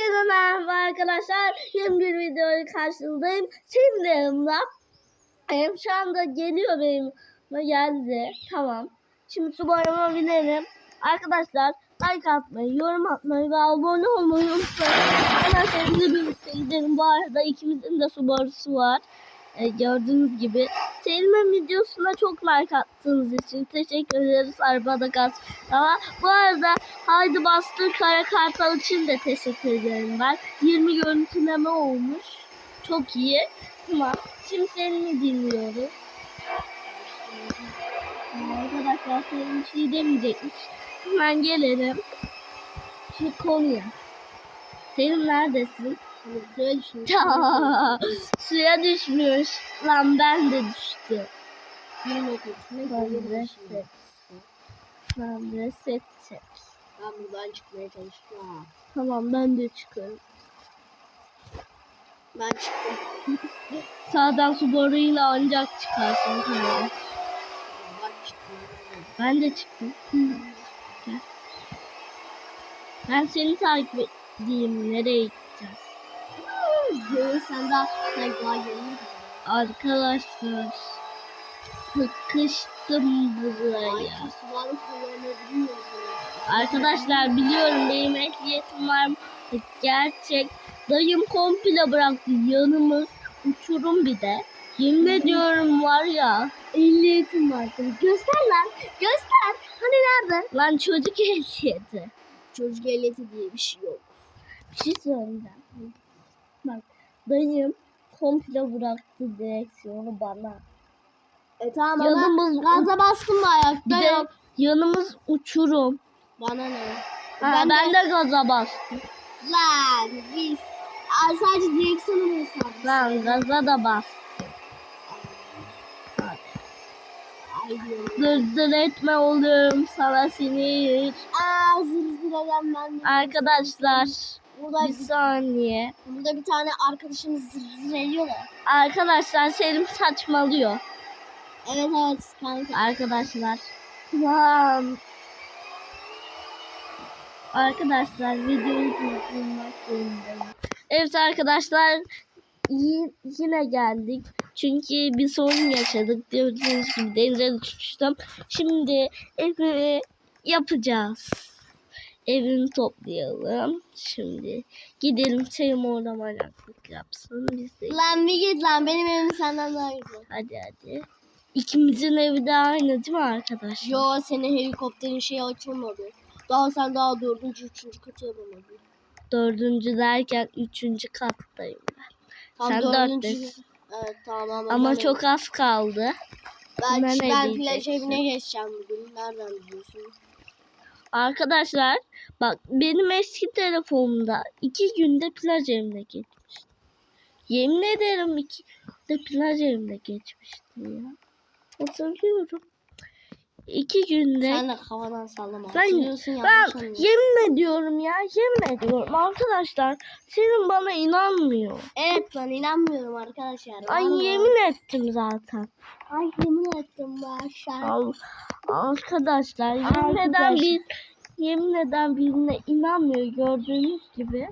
Herkese merhaba arkadaşlar. Yeni bir videoyu karşınızdayım. Şimdi yanımda em, şu anda geliyor benim geldi. Tamam. Şimdi su boyama binelim. Arkadaşlar like atmayı, yorum atmayı ve abone olmayı unutmayın. Hemen seninle birlikte gidelim. Bu arada ikimizin de su borusu var. E, gördüğünüz gibi. Selim'in videosuna çok like attığınız için teşekkür ederiz. Arabada gaz. Ama bu arada Haydi Bastır Kara Kartal için de teşekkür ederim ben. 20 görüntüleme olmuş. Çok iyi. Tamam. Şimdi Selim'i dinliyoruz. Arkadaşlar Selim bir şey demeyecekmiş. Hemen gelelim. Şu konuya. Selim neredesin? Suya düşmüş. Ta, suya düşmüş. Lan ben de düştüm. Şey. reset. Lan reset çek. Ben buradan çıkmaya ha. Tamam ben de çıkarım. Ben çıktım. Sağdan su boruyla ancak çıkarsın. Tamam. Ben de çıktım. Ben seni takip edeyim. Nereye sen daha sen daha yeni Arkadaşlar. Sıkıştım buraya. Arkadaşlar biliyorum benim ehliyetim var. Gerçek. Dayım komple bıraktı. Yanımız uçurum bir de. Yemin ediyorum var ya. Ehliyetim var. Göster lan. Göster. Hani nerede? Lan çocuk ehliyeti. Çocuk ehliyeti diye bir şey yok. Bir şey söyleyeceğim. Bak dayım komple bıraktı direksiyonu bana. E tamam Yanımız- ama gaza bastım Bir ayakta de yok. yanımız uçurum. Bana ne? Ha, ben, de gaza bastım. Lan biz Aa, sadece direksiyonu mu hesabı? Lan gaza da bastım. Ay diyorum. Zır zır etme oğlum sana sinir. Aa zır zır eden ben de. Arkadaşlar Burada, bir saniye. burada bir tane arkadaşımız zır zır ediyor da. Arkadaşlar Selim saçmalıyor. Evet evet kanka. Arkadaşlar. Lan. Arkadaşlar videoyu durdurmak zorundayım. Evet arkadaşlar yine geldik. Çünkü bir sorun yaşadık. Gördüğünüz gibi denize düşmüştüm. Şimdi evi yapacağız. Evini toplayalım. Şimdi gidelim Selim orada manyaklık yapsın. Biz de Lan bir git lan benim evim senden daha güzel. Hadi hadi. İkimizin evi de aynı değil mi arkadaşlar? Yo senin helikopterin şeyi açılmadı. Daha sen daha dördüncü, üçüncü katı yapamadın. Dördüncü derken üçüncü kattayım ben. Tam Sen dörttesin. Evet tamam ama, çok az kaldı. ben, Ben ben, ne plaj evine geçeceğim bugün. Nereden biliyorsun? Arkadaşlar bak benim eski telefonumda iki günde plaj evine geçmiştim. Yemin ederim iki günde plaj evine geçmiştim ya. Hatırlıyorum. İki günde Sen de havadan sallama. Ben, ben yemin ediyorum ya yemin ediyorum arkadaşlar senin bana inanmıyor. Evet ben inanmıyorum arkadaşlar. Ay Vallahi. yemin ettim zaten. Ay yemin ettim. Al, arkadaşlar yemin eden bir yemin eden birine inanmıyor gördüğünüz gibi.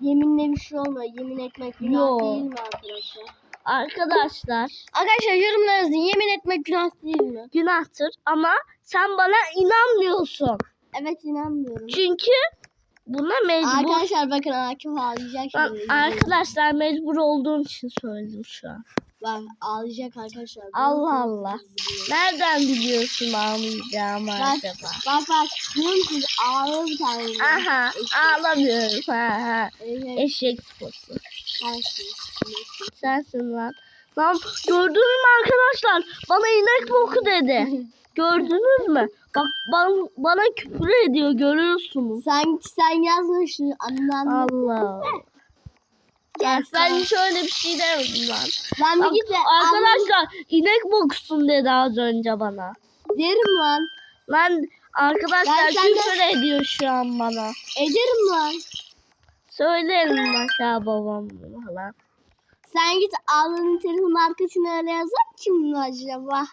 Yeminle bir şey olmuyor. Yemin etmek günah değil mi arkadaşlar? Arkadaşlar Arkadaşlar yorumlarınızı yemin etmek günah değil mi? günahtır ama sen bana inanmıyorsun. Evet inanmıyorum. Çünkü buna mecbur. Arkadaşlar bakın Akif ağlayacak Ben- şimdi. arkadaşlar mecbur olduğum için söyledim şu an. Bak ağlayacak arkadaşlar. Allah Allah. Nereden biliyorsun ağlayacağımı Bak, acaba? bak bak. Biliyor musunuz? Ağlıyor bir tane. Aha ağlamıyorum. Ha, ha. Evet. Eşek sposu. Sensin. Sensin lan. Lan gördünüz mü arkadaşlar? Bana inek boku dedi. Gördünüz mü? Bak ban- bana küfür ediyor görüyorsunuz. Sen, sen yazmışsın. Annen. Allah. Ya sen şöyle bir şey demedin lan. Lan bir git. Arkadaşlar inek bokusun dedi az önce bana. Derim lan. Lan arkadaşlar Ben senden- küfür ediyor şu an bana. Ederim lan. Söylerim aşağı babam falan. Sen git ağlanın telefonun arkasına öyle yazar kim acaba?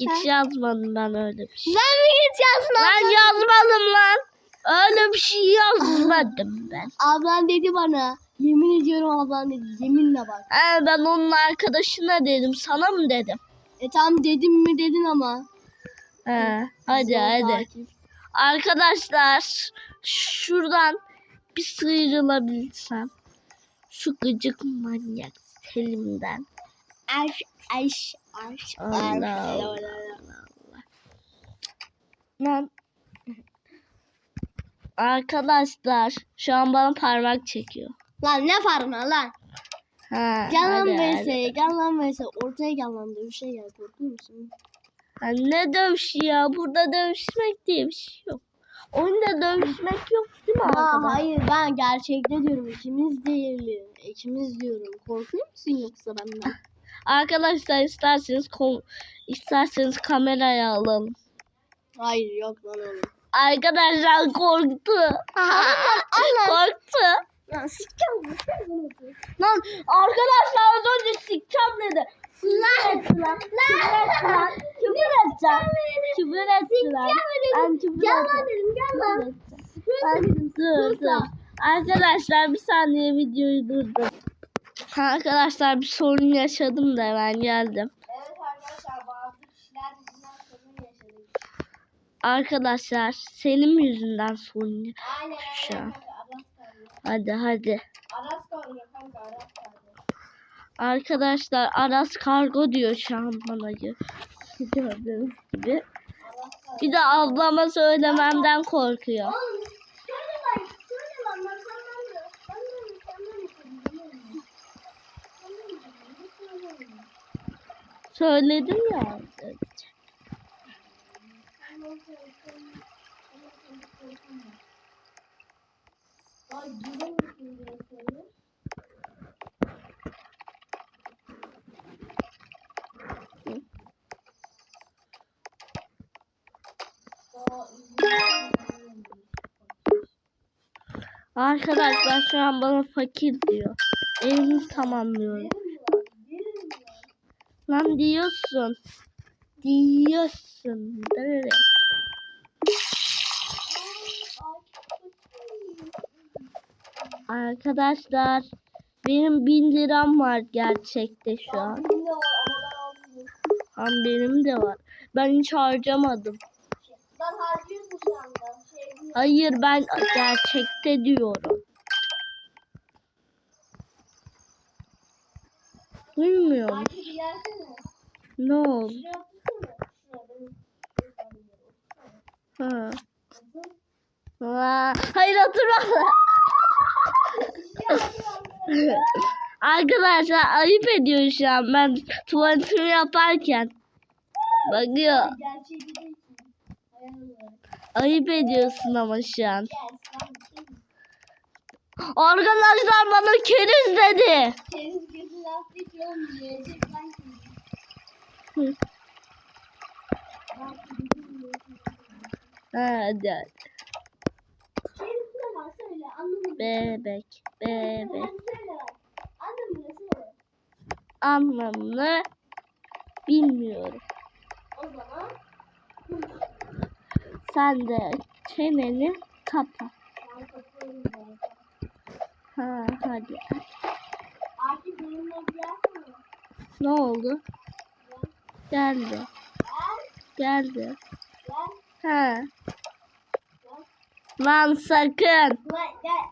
Hiç yazmadım ben öyle bir şey. Lan bir git yazma. Ben yazmadım lan. Öyle bir şey yazmadım ben. Ablan dedi bana. Yemin ediyorum ablan dedi. Yeminle bak. Ee, ben onun arkadaşına dedim. Sana mı dedim? E tam dedim mi dedin ama. He, hadi Zor hadi. takip. Arkadaşlar şuradan bir sıyrılabilsem. Şu gıcık manyak Selim'den. Aş aş aş. Allah aş. Allah. Lan. Arkadaşlar şu an bana parmak çekiyor. Lan ne farma lan? Ha, Gel lan. Veysel. Gel lan Veysel. Ortaya gel lan dövüşe gel. Korkuyor musun? Ha, ne dövüşü ya? Burada dövüşmek diye bir şey yok. Oyunda dövüşmek yok değil mi Aa, arkadaşlar? hayır ben gerçekte diyorum. İkimiz diyelim. İkimiz diyorum. Korkuyor musun yoksa benden? Arkadaşlar isterseniz kom isterseniz kameraya alalım. Hayır yok lan oğlum. Arkadaşlar korktu. korktu. Lan sikeceğim. Lan arkadaşlar az önce sikeceğim dedi. Lan ettiler. Küfür ettiler. Küfür edeceğim. Küfür ettiler. Ben küfür Gel lan edeceğim. dedim gel lan. Ben dur dur. Arkadaşlar bir saniye videoyu durdum. Arkadaşlar bir sorun yaşadım da ben geldim. Evet arkadaşlar bazı kişiler yüzünden sorun yaşadık. Arkadaşlar Selim yüzünden sorun. Kaldı. Hadi hadi. Aras kaldı kanka Aras kaldı. Arkadaşlar Aras kargo diyor bana. Gördüğünüz gibi. Bir de ablama söylememden korkuyor. Oğlum söyle lan Arkadaşlar şu an bana fakir diyor. Evimi tamamlıyorum. Lan diyorsun. Diyorsun. Evet. Arkadaşlar benim bin liram var gerçekte şu an. Ama benim de var. Ben hiç harcamadım. Ben harcıyorsun şu anda. Şey diyor. Hayır ben gerçekte diyorum. Duymuyor musun? Artık gelsene. Ne oldu? Ha. Aa, hayır oturma. Arkadaşlar ayıp ediyor şu an ben tuvaletimi yaparken. Bakıyor. Ayıp ediyorsun ama şu an. Arkadaşlar bana keriz dedi. Senin gözün lastik yiyecek ben hadi hadi. Bebek, bebek. Anlamını bilmiyorum. O zaman Sen de çeneni kapa. Ha, hadi. Benimle. Ne oldu? Geldi. Gel. Geldi. Gel. Ha. Lan sakın. Gel.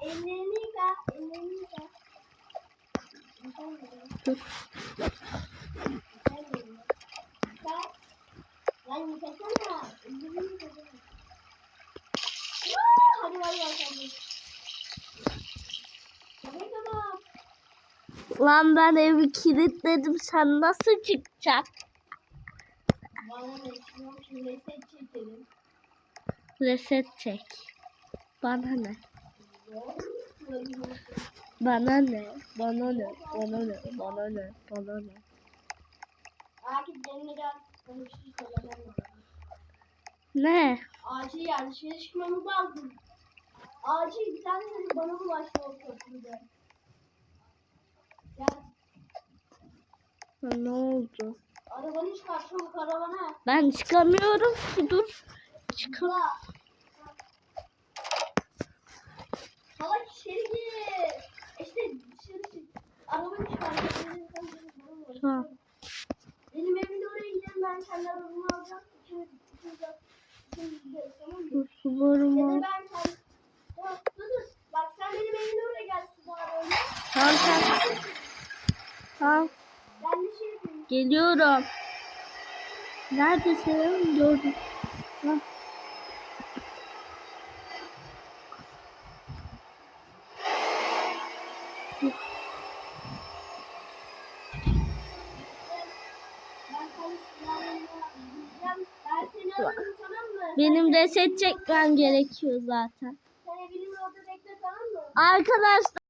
Lan ben evi kilitledim. Sen nasıl çıkacaksın? Reset çekelim. Reset çek. Bana ne? Bana ne? Bana ne? Bana ne? Bana ne? Bana ne? Akif söylemem lazım. Ne? Acil yani dışarı çıkmamız lazım. Acil bir tane bana bulaştı o köprüde. Ne oldu? Arabanı çıkar çabuk arabana. Ben çıkamıyorum ki dur. Çıkam. Ula. içeri gir. İşte dışarı çık. Araba çıkar. Tamam. Benim evimin oraya gidelim ben kendi arabamı alacağım. İkimiz tamam mı? Dur Subaru'm Ya da al. ben kendi... Tamam dur dur. Bak sen benim evimin oraya gel. Tamam. Tamam. Yapayım. Geliyorum. Neredesin? Gördüm. Mı? Benim reset çekmem gerekiyor zaten. Sen evinin orada bekle tamam mı? Arkadaşlar